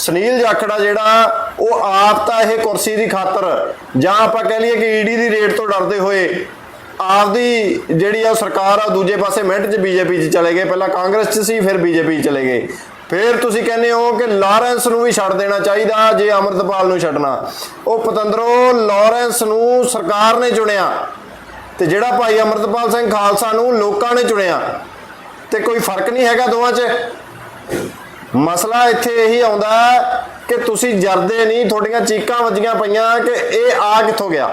ਸੁਨੀਲ ਜਾਖੜਾ ਜਿਹੜਾ, ਉਹ ਆਪ ਤਾਂ ਇਹ ਕੁਰਸੀ ਦੀ ਖਾਤਰ, ਜਾਂ ਆਪਾਂ ਕਹਿ ਲਈਏ ਕਿ ਈਡੀ ਦੀ ਰੇਟ ਤੋਂ ਡਰਦੇ ਹੋਏ, ਆਪਦੀ ਜਿਹੜੀ ਆ ਸਰਕਾਰ ਆ, ਦੂਜੇ ਪਾਸੇ ਮਿੰਟ 'ਚ ਬੀਜੇਪੀ 'ਚ ਚਲੇ ਗਏ। ਪਹਿਲਾਂ ਕਾਂਗਰਸ 'ਚ ਸੀ, ਫਿਰ ਬੀਜੇਪੀ 'ਚ ਚਲੇ ਗਏ। ਫਿਰ ਤੁਸੀਂ ਕਹਿੰਦੇ ਹੋ ਕਿ ਲਾਰੈਂਸ ਨੂੰ ਵੀ ਛੱਡ ਦੇਣਾ ਚਾਹੀਦਾ, ਜੇ ਅਮਰਤਪਾਲ ਨੂੰ ਛੱਡਣਾ। ਉਹ ਪਤੰਦਰੋ, ਲਾਰੈਂਸ ਨੂੰ ਸਰਕਾਰ ਨੇ ਚੁਣਿਆ। ਤੇ ਜਿਹੜਾ ਭਾਈ ਅਮਰਤਪਾਲ ਸਿੰਘ ਖਾਲਸਾ ਨੂੰ ਲੋਕਾਂ ਨੇ ਚੁਣਿਆ। ਤੇ ਕੋਈ ਫ਼ਰਕ ਨਹੀਂ ਹੈਗਾ ਦੋਵਾਂ 'ਚ? ਮਸਲਾ ਇੱਥੇ ਇਹੀ ਆਉਂਦਾ ਕਿ ਤੁਸੀਂ ਜਰਦੇ ਨਹੀਂ, ਤੁਹਾਡੀਆਂ ਚੀਕਾਂ ਵੱਜੀਆਂ ਪਈਆਂ ਕਿ ਇਹ ਆ ਕਿੱਥੋਂ ਗਿਆ?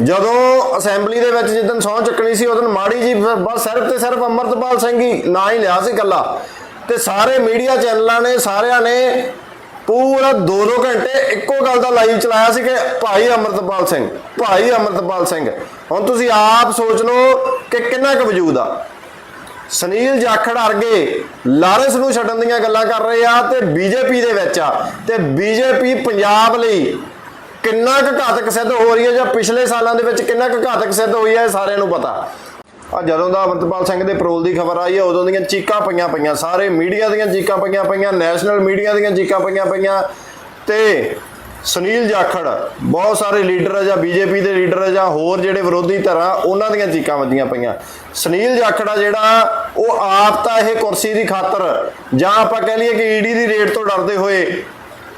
ਜਦੋਂ ਅਸੈਂਬਲੀ ਦੇ ਵਿੱਚ ਜਿੱਦਨ ਸਹੁੰ ਚੱਕਣੀ ਸੀ, ਉਦੋਂ ਮਾੜੀ ਜੀ ਬਸ ਸਿਰਫ ਤੇ ਸਿਰਫ ਅਮਰਤਪਾਲ ਸਿੰਘ ਹੀ ਨਾਂ ਹੀ ਲਿਆ ਸੀ ਕੱਲਾ ਤੇ ਸਾਰੇ ਮੀਡੀਆ ਚੈਨਲਾਂ ਨੇ, ਸਾਰਿਆਂ ਨੇ ਪੂਰਾ 2-2 ਘੰਟੇ ਇੱਕੋ ਗੱਲ ਦਾ ਲਾਈਵ ਚਲਾਇਆ ਸੀ ਕਿ ਭਾਈ ਅਮਰਤਪਾਲ ਸਿੰਘ, ਭਾਈ ਅਮਰਤਪਾਲ ਸਿੰਘ। ਹੁਣ ਤੁਸੀਂ ਆਪ ਸੋਚ ਲਓ ਕਿ ਕਿੰਨਾ ਕੁ ਵਜੂਦ ਆ। ਸੁਨੀਲ ਜਾਖੜ ਅਰਗੇ ਲਾਰੈਂਸ ਨੂੰ ਛੱਡਣ ਦੀਆਂ ਗੱਲਾਂ ਕਰ ਰਹੇ ਆ ਤੇ ਬੀਜੇਪੀ ਦੇ ਵਿੱਚ ਆ। ਤੇ ਬੀਜੇਪੀ ਪੰਜਾਬ ਲਈ ਕਿੰਨਾ ਕੁ ਘਾਤਕ ਸਿੱਧ ਹੋ ਰਹੀ ਹੈ ਜਾਂ ਪਿਛਲੇ ਸਾਲਾਂ ਦੇ ਵਿੱਚ ਕਿੰਨਾ ਕੁ ਘਾਤਕ ਸਿੱਧ ਹੋਈ ਹੈ ਇਹ ਸਾਰਿਆਂ ਨੂੰ ਪਤਾ। ਆ ਜਦੋਂ ਦਾ ਅਮਰਤਪਾਲ ਸਿੰਘ ਦੇ ਪਰੋਲ ਦੀ ਖਬਰ ਆਈ ਹੈ, ਉਦੋਂ ਦੀਆਂ ਚੀਕਾਂ ਪਈਆਂ ਪਈਆਂ, ਸਾਰੇ ਮੀਡੀਆ ਦੀਆਂ ਚੀਕਾਂ ਪਈਆਂ ਪਈਆਂ ਨੈਸ਼ਨਲ ਮੀਡੀਆ ਦੀਆਂ ਚੀਕਾਂ ਪਈਆਂ ਪਈਆਂ। ਤੇ ਸੁਨੀਲ ਜਾਖੜ, ਬਹੁਤ ਸਾਰੇ ਲੀਡਰ ਆ ਜਾਂ ਬੀਜੇਪੀ ਦੇ ਲੀਡਰ ਆ ਜਾਂ ਹੋਰ ਜਿਹੜੇ ਵਿਰੋਧੀ ਧਿਰਾਂ ਉਹਨਾਂ ਦੀਆਂ ਚੀਕਾਂ ਵੱਜੀਆਂ ਪਈਆਂ। ਸੁਨੀਲ ਜਾਖੜਾ ਜਿਹੜਾ, ਉਹ ਆਪ ਤਾਂ ਇਹ ਕੁਰਸੀ ਦੀ ਖਾਤਰ, ਜਾਂ ਆਪਾਂ ਕਹਿ ਲਈਏ ਕਿ ਈਡੀ ਦੀ ਰੇਟ ਤੋਂ ਡਰਦੇ ਹੋਏ,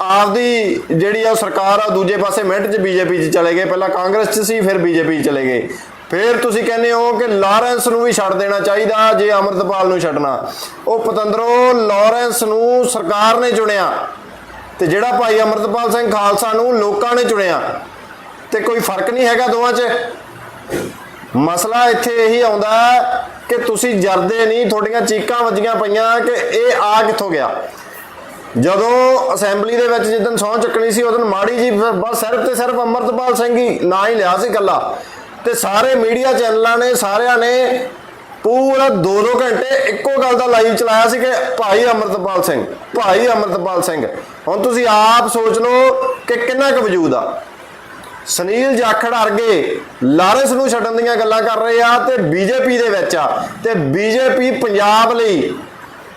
ਆਪਦੀ ਜਿਹੜੀ ਆ ਸਰਕਾਰ ਆ ਦੂਜੇ ਪਾਸੇ ਮਿੰਟ 'ਚ ਬੀਜੇਪੀ 'ਚ ਚਲੇ ਗਏ। ਪਹਿਲਾਂ ਕਾਂਗਰਸ 'ਚ ਸੀ, ਫਿਰ ਬੀਜੇਪੀ 'ਚ ਚਲੇ ਗਏ। ਫਿਰ ਤੁਸੀਂ ਕਹਿੰਦੇ ਹੋ ਕਿ ਲਾਰੈਂਸ ਨੂੰ ਵੀ ਛੱਡ ਦੇਣਾ ਚਾਹੀਦਾ, ਜੇ ਅਮਰਤਪਾਲ ਨੂੰ ਛੱਡਣਾ। ਉਹ ਪਤੰਦਰੋ, ਲਾਰੈਂਸ ਨੂੰ ਸਰਕਾਰ ਨੇ ਚੁਣਿਆ। ਤੇ ਜਿਹੜਾ ਭਾਈ ਅਮਰਤਪਾਲ ਸਿੰਘ ਖਾਲਸਾ ਨੂੰ ਲੋਕਾਂ ਨੇ ਚੁਣਿਆ ਤੇ ਕੋਈ ਫ਼ਰਕ ਨਹੀਂ ਹੈਗਾ ਦੋਵਾਂ 'ਚ। ਮਸਲਾ ਇੱਥੇ ਇਹੀ ਆਉਂਦਾ ਕਿ ਤੁਸੀਂ ਜਰਦੇ ਨਹੀਂ, ਤੁਹਾਡੀਆਂ ਚੀਕਾਂ ਵੱਜੀਆਂ ਪਈਆਂ ਕਿ ਇਹ ਆ ਕਿੱਥੋਂ ਗਿਆ? ਜਦੋਂ ਅਸੈਂਬਲੀ ਦੇ ਵਿੱਚ ਜਿੱਦਨ ਸਹੁੰ ਚੱਕਣੀ ਸੀ, ਉਦੋਂ ਮਾੜੀ ਜੀ ਬਸ ਸਿਰਫ ਤੇ ਸਿਰਫ ਅਮਰਤਪਾਲ ਸਿੰਘ ਹੀ ਨਾਂ ਹੀ ਲਿਆ ਸੀ ਕੱਲਾ ਤੇ ਸਾਰੇ ਮੀਡੀਆ ਚੈਨਲਾਂ ਨੇ, ਸਾਰਿਆਂ ਨੇ ਪੂਰਾ 2-2 ਘੰਟੇ ਇੱਕੋ ਗੱਲ ਦਾ ਲਾਈਵ ਚਲਾਇਆ ਸੀ ਕਿ ਭਾਈ ਅਮਰਤਪਾਲ ਸਿੰਘ, ਭਾਈ ਅਮਰਤਪਾਲ ਸਿੰਘ। ਹੁਣ ਤੁਸੀਂ ਆਪ ਸੋਚ ਲਓ ਕਿ ਕਿੰਨਾ ਕੁ ਵਜੂਦ ਆ। ਸੁਨੀਲ ਜਾਖੜ ਅਰਗੇ ਲਾਰੈਂਸ ਨੂੰ ਛੱਡਣ ਦੀਆਂ ਗੱਲਾਂ ਕਰ ਰਹੇ ਆ ਤੇ ਬੀਜੇਪੀ ਦੇ ਵਿੱਚ ਆ। ਤੇ ਬੀਜੇਪੀ ਪੰਜਾਬ ਲਈ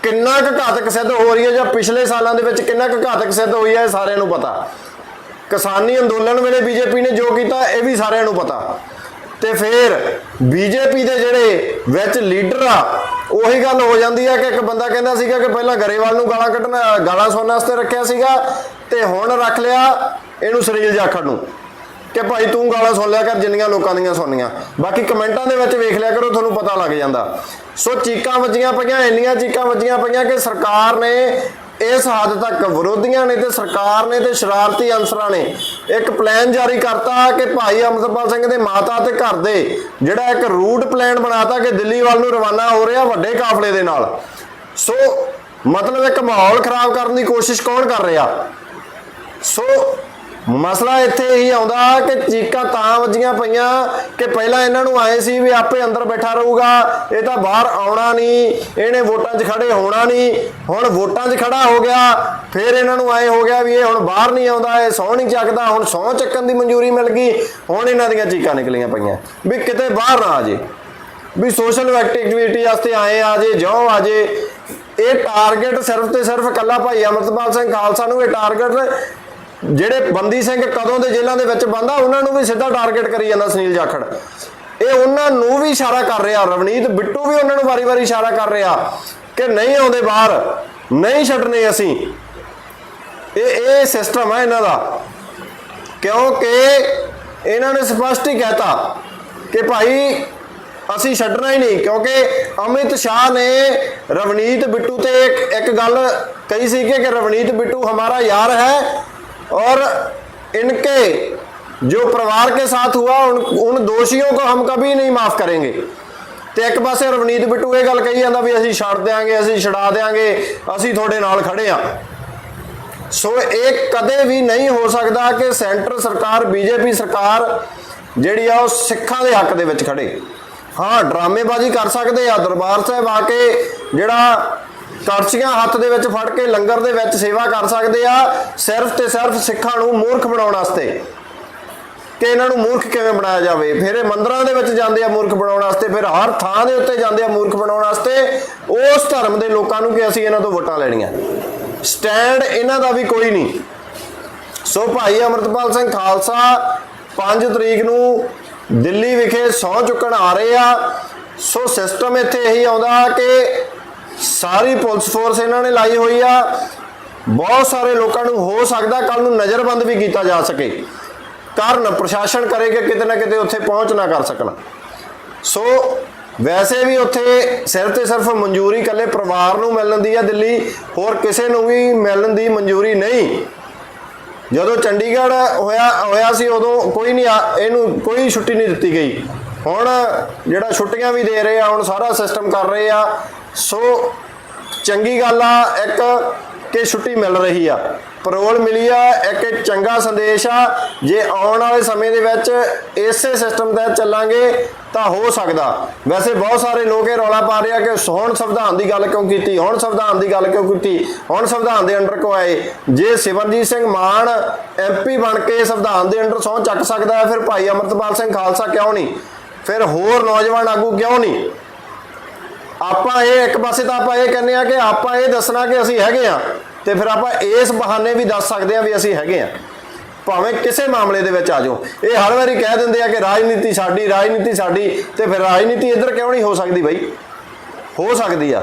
ਕਿੰਨਾ ਕੁ ਘਾਤਕ ਸਿੱਧ ਹੋ ਰਹੀ ਹੈ ਜਾਂ ਪਿਛਲੇ ਸਾਲਾਂ ਦੇ ਵਿੱਚ ਕਿੰਨਾ ਕੁ ਘਾਤਕ ਸਿੱਧ ਹੋਈ ਹੈ ਇਹ ਸਾਰਿਆਂ ਨੂੰ ਪਤਾ। ਕਿਸਾਨੀ ਅੰਦੋਲਨ ਵੇਲੇ ਬੀਜੇਪੀ ਨੇ ਜੋ ਕੀਤਾ, ਇਹ ਵੀ ਸਾਰਿਆਂ ਨੂੰ ਪਤਾ। ਤੇ ਫਿਰ ਬੀਜੇਪੀ ਦੇ ਜਿਹੜੇ ਵਿੱਚ ਲੀਡਰ ਆ, ਉਹੀ ਗੱਲ ਹੋ ਜਾਂਦੀ ਹੈ ਕਿ ਇੱਕ ਬੰਦਾ ਕਹਿੰਦਾ ਸੀਗਾ ਕਿ ਪਹਿਲਾਂ ਗਰੇਵਾਲ ਨੂੰ ਗਾਲਾਂ ਕੱਢਣਾ, ਗਾਲਾਂ ਸੁਣਨ ਵਾਸਤੇ ਰੱਖਿਆ ਸੀਗਾ ਤੇ ਹੁਣ ਰੱਖ ਲਿਆ ਇਹਨੂੰ ਸੁਨੀਲ ਜਾਖੜ ਨੂੰ ਕਿ ਭਾਈ ਤੂੰ ਗਾਲਾਂ ਸੁਣ ਲਿਆ ਕਰ, ਜਿੰਨੀਆਂ ਲੋਕਾਂ ਦੀਆਂ ਸੁਣਨੀਆਂ। ਬਾਕੀ ਕਮੈਂਟਾਂ ਦੇ ਵਿੱਚ ਵੇਖ ਲਿਆ ਕਰੋ, ਤੁਹਾਨੂੰ ਪਤਾ ਲੱਗ ਜਾਂਦਾ। ਸੋ ਚੀਕਾਂ ਵੱਜੀਆਂ ਪਈਆਂ, ਇੰਨੀਆਂ ਚੀਕਾਂ ਵੱਜੀਆਂ ਪਈਆਂ ਕਿ ਸਰਕਾਰ ਨੇ ਇਸ ਹੱਦ ਤੱਕ ਵਿਰੋਧੀਆਂ ਨੇ ਤੇ ਸਰਕਾਰ ਨੇ ਤੇ ਸ਼ਰਾਰਤੀ ਅਨਸਰਾਂ ਨੇ ਇੱਕ ਪਲਾਨ ਜਾਰੀ ਕਰਤਾ ਕਿ ਭਾਈ ਅਮਰਤਪਾਲ ਸਿੰਘ ਦੇ ਮਾਤਾ ਤੇ ਘਰ ਦੇ ਜਿਹੜਾ ਇੱਕ ਰੂਟ ਪਲਾਨ ਬਣਾਤਾ ਕਿ ਦਿੱਲੀ ਵੱਲ ਨੂੰ ਰਵਾਨਾ ਹੋ ਰਿਹਾ ਵੱਡੇ ਕਾਫਲੇ ਦੇ ਨਾਲ। ਸੋ ਮਤਲਬ ਇੱਕ ਮਾਹੌਲ ਖਰਾਬ ਕਰਨ ਦੀ ਕੋਸ਼ਿਸ਼ ਕੌਣ ਕਰ ਰਿਹਾ? ਸੋ ਮਸਲਾ ਇੱਥੇ ਇਹੀ ਆਉਂਦਾ ਕਿ ਚੀਕਾਂ ਤਾਂ ਵੱਜੀਆਂ ਪਈਆਂ ਕਿ ਪਹਿਲਾਂ ਇਹਨਾਂ ਨੂੰ ਆਏ ਸੀ ਵੀ ਆਪੇ ਅੰਦਰ ਬੈਠਾ ਰਹੂਗਾ, ਇਹ ਤਾਂ ਬਾਹਰ ਆਉਣਾ ਨਹੀਂ, ਇਹਨੇ ਵੋਟਾਂ 'ਚ ਖੜੇ ਹੋਣਾ ਨਹੀਂ, ਹੁਣ ਵੋਟਾਂ 'ਚ ਖੜਾ ਹੋ ਗਿਆ, ਫਿਰ ਇਹਨਾਂ ਨੂੰ ਆਏ ਹੋ ਗਿਆ ਵੀ ਇਹ ਹੁਣ ਬਾਹਰ ਨਹੀਂ ਆਉਂਦਾ, ਇਹ ਸਹੁੰ ਨਹੀਂ ਚੱਕਦਾ, ਹੁਣ ਸਹੁੰ ਚੱਕਣ ਦੀ ਮਨਜ਼ੂਰੀ ਮਿਲ ਗਈ, ਹੁਣ ਇਹਨਾਂ ਦੀਆਂ ਚੀਕਾਂ ਨਿਕਲੀਆਂ ਪਈਆਂ, ਵੀ ਕਿਤੇ ਬਾਹਰ ਨਾ ਆ ਜੇ, ਵੀ ਸੋਸ਼ਲ ਐਕਟੀਵਿਟੀ ਵਾਸਤੇ ਆਏ ਆ ਜੇ, ਜਾਓ ਆ ਜੇ, ਇਹ ਟਾਰਗੇਟ ਸਿਰਫ ਤੇ ਸਿਰਫ ਕੱਲਾ ਭਾਈ ਅਮਰਤਪਾਲ ਸਿੰਘ ਖਾਲਸਾ ਨੂੰ ਇਹ ਟਾਰਗੇਟ ਜਿਹੜੇ ਬੰਦੀ ਸਿੰਘ ਕਦੋਂ ਦੇ ਜੇਲ੍ਹਾਂ ਦੇ ਵਿੱਚ ਬੰਦਾ, ਉਹਨਾਂ ਨੂੰ ਵੀ ਸਿੱਧਾ ਟਾਰਗੇਟ ਕਰੀ ਜਾਂਦਾ ਸੁਨੀਲ ਜਾਖੜ। ਇਹ ਉਹਨਾਂ ਨੂੰ ਵੀ ਇਸ਼ਾਰਾ ਕਰ ਰਿਹਾ, ਰਵਨੀਤ ਬਿੱਟੂ ਵੀ ਉਹਨਾਂ ਨੂੰ ਵਾਰੀ-ਵਾਰੀ ਇਸ਼ਾਰਾ ਕਰ ਰਿਹਾ ਕਿ ਨਹੀਂ ਆਉਂਦੇ ਬਾਹਰ, ਨਹੀਂ ਛੱਡਨੇ ਅਸੀਂ। ਇਹ ਇਹ ਸਿਸਟਮ ਹੈ ਇਹਨਾਂ ਦਾ। ਕਿਉਂਕਿ ਇਹਨਾਂ ਨੇ ਸਪਸ਼ਟ ਹੀ ਕਹਿਤਾ ਕਿ ਭਾਈ, ਅਸੀਂ ਛੱਡਣਾ ਹੀ ਨਹੀਂ, ਕਿਉਂਕਿ ਅਮਿਤ ਸ਼ਾਹ ਨੇ ਰਵਨੀਤ ਬਿੱਟੂ ਤੇ ਇੱਕ ਗੱਲ ਕਹੀ ਸੀ ਕਿ ਰਵਨੀਤ ਬਿੱਟੂ ਹਮਾਰਾ ਯਾਰ ਹੈ और इनके जो परिवार के साथ हुआ उन उन दोषियों को हम कभी नहीं माफ करेंगे ਤੇ ਇੱਕ ਪਾਸੇ ਰਵਨੀਤ ਬਿੱਟੂ ਇਹ ਗੱਲ ਕਹੀ ਜਾਂਦਾ ਵੀ ਅਸੀਂ ਛੱਡ ਦਿਆਂਗੇ ਅਸੀਂ ਛਡਾ ਦਿਆਂਗੇ ਅਸੀਂ ਤੁਹਾਡੇ ਨਾਲ ਖੜੇ ਆ ਸੋ ਇਹ ਕਦੇ ਵੀ ਨਹੀਂ ਹੋ ਸਕਦਾ ਕਿ ਸੈਂਟਰ ਸਰਕਾਰ ਬੀਜੇਪੀ ਸਰਕਾਰ ਜਿਹੜੀ ਆ ਉਹ ਸਿੱਖਾਂ ਦੇ ਹੱਕ ਦੇ ਵਿੱਚ ਖੜੇ ਹਾਂ ਡਰਾਮੇਬਾਜ਼ੀ ਕਰ ਸਕਦੇ ਆ ਦਰਬਾਰ ਸਾਹਿਬ ਆ ਕੇ ਜਿਹੜਾ ਕੜਛੀਆਂ ਹੱਥ ਦੇ ਵਿੱਚ ਫੜ ਕੇ ਲੰਗਰ ਦੇ ਵਿੱਚ ਸੇਵਾ ਕਰ ਸਕਦੇ ਆ, ਸਿਰਫ ਤੇ ਸਿਰਫ ਸਿੱਖਾਂ ਨੂੰ ਮੂਰਖ ਬਣਾਉਣ ਵਾਸਤੇ। ਕਿ ਇਹਨਾਂ ਨੂੰ ਮੂਰਖ ਕਿਵੇਂ ਬਣਾਇਆ ਜਾਵੇ? ਫਿਰ ਇਹ ਮੰਦਰਾਂ ਦੇ ਵਿੱਚ ਜਾਂਦੇ ਆ ਮੂਰਖ ਬਣਾਉਣ ਵਾਸਤੇ, ਫਿਰ ਹਰ ਥਾਂ ਦੇ ਉੱਤੇ ਜਾਂਦੇ ਆ ਮੂਰਖ ਬਣਾਉਣ ਵਾਸਤੇ। ਉਸ ਧਰਮ ਦੇ ਲੋਕਾਂ ਨੂੰ ਕਿ ਅਸੀਂ ਇਹਨਾਂ ਤੋਂ ਵੋਟਾਂ ਲੈਣੀਆਂ। ਸਟੈਂਡ ਇਹਨਾਂ ਦਾ ਵੀ ਕੋਈ ਨਹੀਂ। ਸੋ ਭਾਈ ਅਮਰਤਪਾਲ ਸਿੰਘ ਖਾਲਸਾ 5 ਤਰੀਕ ਨੂੰ ਦਿੱਲੀ ਵਿਖੇ ਸਹੁੰ ਚੁੱਕਣ ਆ ਰਹੇ ਆ। ਸੋ ਸਿਸਟਮ ਇੱਥੇ ਇਹੀ ਆਉਂਦਾ ਕਿ ਸਾਰੀ ਪੁਲਿਸ ਫੋਰਸ ਇਹਨਾਂ ਨੇ ਲਾਈ ਹੋਈ ਆ। ਬਹੁਤ ਸਾਰੇ ਲੋਕਾਂ ਨੂੰ ਹੋ ਸਕਦਾ ਕੱਲ ਨੂੰ ਨਜ਼ਰਬੰਦ ਵੀ ਕੀਤਾ ਜਾ ਸਕੇ। ਕਾਰਨ ਪ੍ਰਸ਼ਾਸਨ ਕਰੇਗਾ ਕਿਤੇ ਨਾ ਕਿਤੇ ਉੱਥੇ ਪਹੁੰਚ ਨਾ ਕਰ ਸਕਣ। ਸੋ ਵੈਸੇ ਵੀ ਉੱਥੇ ਸਿਰਫ ਤੇ ਸਿਰਫ ਮਨਜ਼ੂਰੀ ਇਕੱਲੇ ਪਰਿਵਾਰ ਨੂੰ ਮਿਲਣ ਦੀ ਆ ਦਿੱਲੀ। ਹੋਰ ਕਿਸੇ ਨੂੰ ਵੀ ਮਿਲਣ ਦੀ ਮਨਜ਼ੂਰੀ ਨਹੀਂ। ਜਦੋਂ ਚੰਡੀਗੜ੍ਹ ਹੋਇਆ ਹੋਇਆ ਸੀ ਉਦੋਂ ਕੋਈ ਨਹੀਂ ਆ- ਇਹਨੂੰ ਕੋਈ ਛੁੱਟੀ ਨਹੀਂ ਦਿੱਤੀ ਗਈ। ਹੁਣ ਜਿਹੜਾ ਛੁੱਟੀਆਂ ਵੀ ਦੇ ਰਹੇ ਆ, ਹੁਣ ਸਾਰਾ ਸਿਸਟਮ ਕਰ ਰਹੇ ਆ। ਸੋ ਚੰਗੀ ਗੱਲ ਆ, ਇੱਕ ਕਿ ਛੁੱਟੀ ਮਿਲ ਰਹੀ ਆ। ਪਰੋਲ ਮਿਲੀ ਆ, ਇੱਕ ਚੰਗਾ ਸੰਦੇਸ਼ ਆ, ਜੇ ਆਉਣ ਵਾਲੇ ਸਮੇਂ ਦੇ ਵਿੱਚ ਇਸੇ ਸਿਸਟਮ ਤਹਿਤ ਚੱਲਾਂਗੇ, ਤਾਂ ਹੋ ਸਕਦਾ। ਵੈਸੇ ਬਹੁਤ ਸਾਰੇ ਲੋਕ ਇਹ ਰੌਲਾ ਪਾ ਰਹੇ ਆ ਕਿ ਹੁਣ ਸੰਵਿਧਾਨ ਦੀ ਗੱਲ ਕਿਉਂ ਕੀਤੀ, ਹੁਣ ਸੰਵਿਧਾਨ ਦੀ ਗੱਲ ਕਿਉਂ ਕੀਤੀ, ਹੁਣ ਸੰਵਿਧਾਨ ਦੇ ਅੰਡਰ ਕਿਉਂ ਆਏ? ਜੇ ਸਿਮਰਜੀਤ ਸਿੰਘ ਮਾਨ ਐਮਪੀ ਬਣ ਕੇ ਸੰਵਿਧਾਨ ਦੇ ਅੰਡਰ ਸਹੁੰ ਚੱਕ ਸਕਦਾ ਹੈ, ਫਿਰ ਭਾਈ ਅਮਰਤਪਾਲ ਸਿੰਘ ਖਾਲਸਾ ਕਿਉਂ ਨਹੀਂ? ਫਿਰ ਹੋਰ ਨੌਜਵਾਨ ਆਗੂ ਕਿਉਂ ਨਹੀਂ? ਆਪਾਂ ਇਹ ਇੱਕ ਪਾਸੇ ਤਾਂ ਆਪਾਂ ਇਹ ਕਹਿੰਦੇ ਆ ਕਿ ਆਪਾਂ ਇਹ ਦੱਸਣਾ ਕਿ ਅਸੀਂ ਹੈਗੇ ਆ ਤੇ ਫਿਰ ਆਪਾਂ ਇਸ ਬਹਾਨੇ ਵੀ ਦੱਸ ਸਕਦੇ ਆ ਵੀ ਅਸੀਂ ਹੈਗੇ ਆ ਭਾਵੇਂ ਕਿਸੇ ਮਾਮਲੇ ਦੇ ਵਿੱਚ ਆ ਜਾਓ। ਇਹ ਹਰ ਵਾਰੀ ਕਹਿ ਦਿੰਦੇ ਆ ਕਿ ਰਾਜਨੀਤੀ ਸਾਡੀ ਰਾਜਨੀਤੀ ਸਾਡੀ ਤੇ ਫਿਰ ਰਾਜਨੀਤੀ ਇੱਧਰ ਕਿਉਂ ਨਹੀਂ ਹੋ ਸਕਦੀ ਬਈ? ਹੋ ਸਕਦੀ ਆ।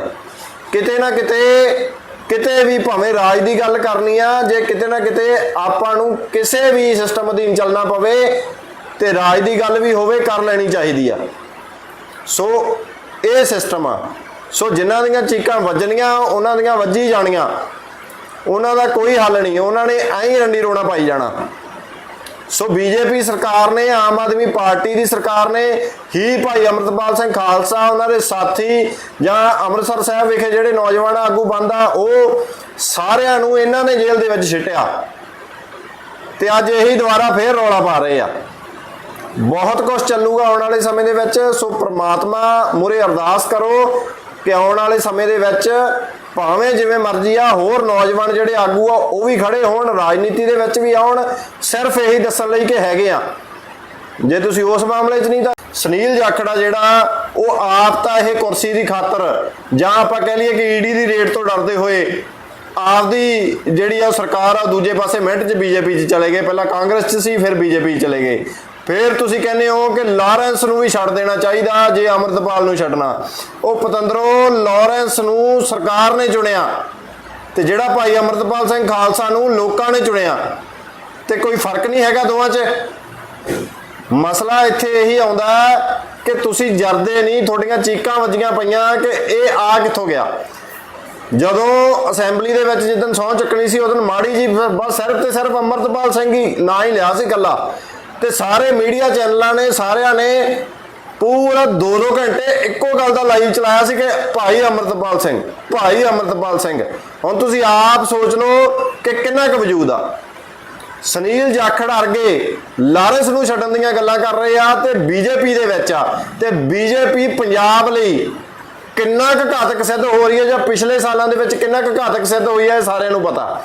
ਕਿਤੇ ਨਾ ਕਿਤੇ ਕਿਤੇ ਵੀ ਭਾਵੇਂ ਰਾਜ ਦੀ ਗੱਲ ਕਰਨੀ ਆ, ਜੇ ਕਿਤੇ ਨਾ ਕਿਤੇ ਆਪਾਂ ਨੂੰ ਕਿਸੇ ਵੀ ਸਿਸਟਮ ਅਧੀਨ ਚੱਲਣਾ ਪਵੇ ਤੇ ਰਾਜ ਦੀ ਗੱਲ ਵੀ ਹੋਵੇ, ਕਰ ਲੈਣੀ ਚਾਹੀਦੀ ਆ। ਸੋ ਇਹ ਸਿਸਟਮ ਆ। ਸੋ ਜਿਨ੍ਹਾਂ ਦੀਆਂ ਚੀਕਾਂ ਵੱਜਣੀਆਂ, ਉਹਨਾਂ ਦੀਆਂ ਵੱਜੀ ਜਾਣੀਆਂ। ਉਹਨਾਂ ਦਾ ਕੋਈ ਹੱਲ ਨਹੀਂ। ਉਹਨਾਂ ਨੇ ਐਂ ਹੀ ਰੰਡੀ ਰੋਣਾ ਪਾਈ ਜਾਣਾ। ਸੋ ਬੀਜੇਪੀ ਸਰਕਾਰ ਨੇ, ਆਮ ਆਦਮੀ ਪਾਰਟੀ ਦੀ ਸਰਕਾਰ ਨੇ ਹੀ ਭਾਈ ਅਮਰਤਪਾਲ ਸਿੰਘ ਖਾਲਸਾ, ਉਹਨਾਂ ਦੇ ਸਾਥੀ ਜਾਂ ਅੰਮ੍ਰਿਤਸਰ ਸਾਹਿਬ ਵਿਖੇ ਜਿਹੜੇ ਨੌਜਵਾਨ ਆਗੂ ਬੰਦਾ, ਉਹ ਸਾਰਿਆਂ ਨੂੰ ਇਹਨਾਂ ਨੇ ਜੇਲ੍ਹ ਦੇ ਵਿੱਚ ਸਿੱਟਿਆ ਤੇ ਅੱਜ ਇਹੀ ਦੁਬਾਰਾ ਫੇਰ ਰੌਲਾ ਪਾ ਰਹੇ ਆ। ਬਹੁਤ ਕੁਝ ਚੱਲੂਗਾ ਆਉਣ ਵਾਲੇ ਸਮੇਂ ਦੇ ਵਿੱਚ, ਸੋ ਪ੍ਰਮਾਤਮਾ ਮੁਰੇ ਅਰਦਾਸ ਕਰੋ ਕਿ ਆਉਣ ਵਾਲੇ ਸਮੇਂ ਦੇ ਵਿੱਚ ਭਾਵੇਂ ਜਿਵੇਂ ਮਰਜ਼ੀ ਆ, ਹੋਰ ਨੌਜਵਾਨ ਜਿਹੜੇ ਆਗੂ ਆ, ਉਹ ਵੀ ਖੜੇ ਹੋਣ, ਰਾਜਨੀਤੀ ਦੇ ਵਿੱਚ ਵੀ ਆਉਣ, ਸਿਰਫ ਇਹੀ ਦੱਸਣ ਲਈ ਕਿ ਹੈਗੇ ਆ। ਜੇ ਤੁਸੀਂ ਉਸ ਮਾਮਲੇ 'ਚ ਨਹੀਂ ਤਾਂ ਸੁਨੀਲ ਜਾਖੜਾ ਜਿਹੜਾ, ਉਹ ਆਪ ਤਾਂ ਇਹ ਕੁਰਸੀ ਦੀ ਖਾਤਰ, ਜਾਂ ਆਪਾਂ ਕਹਿ ਲਈਏ ਕਿ ਈਡੀ ਦੀ ਰੇਟ ਤੋਂ ਡਰਦੇ ਹੋਏ, ਆਪਦੀ ਜਿਹੜੀ ਆ ਸਰਕਾਰ ਆ, ਦੂਜੇ ਪਾਸੇ ਮਿੰਟ 'ਚ ਬੀਜੇਪੀ 'ਚ ਚਲੇ ਗਏ। ਪਹਿਲਾਂ ਕਾਂਗਰਸ 'ਚ ਸੀ, ਫਿਰ ਬੀਜੇਪੀ 'ਚ ਚਲੇ ਗਏ। ਫਿਰ ਤੁਸੀਂ ਕਹਿੰਦੇ ਹੋ ਕਿ ਲਾਰੈਂਸ ਨੂੰ ਵੀ ਛੱਡ ਦੇਣਾ ਚਾਹੀਦਾ ਜੇ ਅਮਰਤਪਾਲ ਨੂੰ ਛੱਡਣਾ। ਉਹ ਪਤੰਦਰੋ, ਲਾਰੈਂਸ ਨੂੰ ਸਰਕਾਰ ਨੇ ਚੁਣਿਆ ਤੇ ਜਿਹੜਾ ਭਾਈ ਅਮਰਤਪਾਲ ਸਿੰਘ ਖਾਲਸਾ ਨੂੰ ਲੋਕਾਂ ਨੇ ਚੁਣਿਆ ਤੇ ਕੋਈ ਫ਼ਰਕ ਨਹੀਂ ਹੈਗਾ ਦੋਵਾਂ 'ਚ। ਮਸਲਾ ਇੱਥੇ ਇਹੀ ਆਉਂਦਾ ਕਿ ਤੁਸੀਂ ਜਰਦੇ ਨਹੀਂ, ਤੁਹਾਡੀਆਂ ਚੀਕਾਂ ਵੱਜੀਆਂ ਪਈਆਂ ਕਿ ਇਹ ਆ ਕਿੱਥੋਂ ਗਿਆ। ਜਦੋਂ ਅਸੈਂਬਲੀ ਦੇ ਵਿੱਚ ਜਿੱਦਨ ਸਹੁੰ ਚੱਕਣੀ ਸੀ, ਉਦੋਂ ਮਾੜੀ ਜੀ ਬਸ ਸਿਰਫ ਤੇ ਸਿਰਫ ਅਮਰਤਪਾਲ ਸਿੰਘ ਹੀ ਨਾਂ ਹੀ ਲਿਆ ਸੀ ਗੱਲਾ ਤੇ ਸਾਰੇ ਮੀਡੀਆ ਚੈਨਲਾਂ ਨੇ, ਸਾਰਿਆਂ ਨੇ ਪੂਰਾ 2-2 ਘੰਟੇ ਇੱਕੋ ਗੱਲ ਦਾ ਲਾਈਵ ਚਲਾਇਆ ਸੀ ਕਿ ਭਾਈ ਅਮਰਤਪਾਲ ਸਿੰਘ, ਭਾਈ ਅਮਰਤਪਾਲ ਸਿੰਘ। ਹੁਣ ਤੁਸੀਂ ਆਪ ਸੋਚ ਲਓ ਕਿ ਕਿੰਨਾ ਕੁ ਵਜੂਦ ਆ। ਸੁਨੀਲ ਜਾਖੜ ਅਰਗੇ ਲਾਰੈਂਸ ਨੂੰ ਛੱਡਣ ਦੀਆਂ ਗੱਲਾਂ ਕਰ ਰਹੇ ਆ ਤੇ ਬੀਜੇਪੀ ਦੇ ਵਿੱਚ ਆ। ਤੇ ਬੀਜੇਪੀ ਪੰਜਾਬ ਲਈ ਕਿੰਨਾ ਕੁ ਘਾਤਕ ਸਿੱਧ ਹੋ ਰਹੀ ਹੈ ਜਾਂ ਪਿਛਲੇ ਸਾਲਾਂ ਦੇ ਵਿੱਚ ਕਿੰਨਾ ਕੁ ਘਾਤਕ ਸਿੱਧ ਹੋਈ ਹੈ ਇਹ ਸਾਰਿਆਂ ਨੂੰ ਪਤਾ।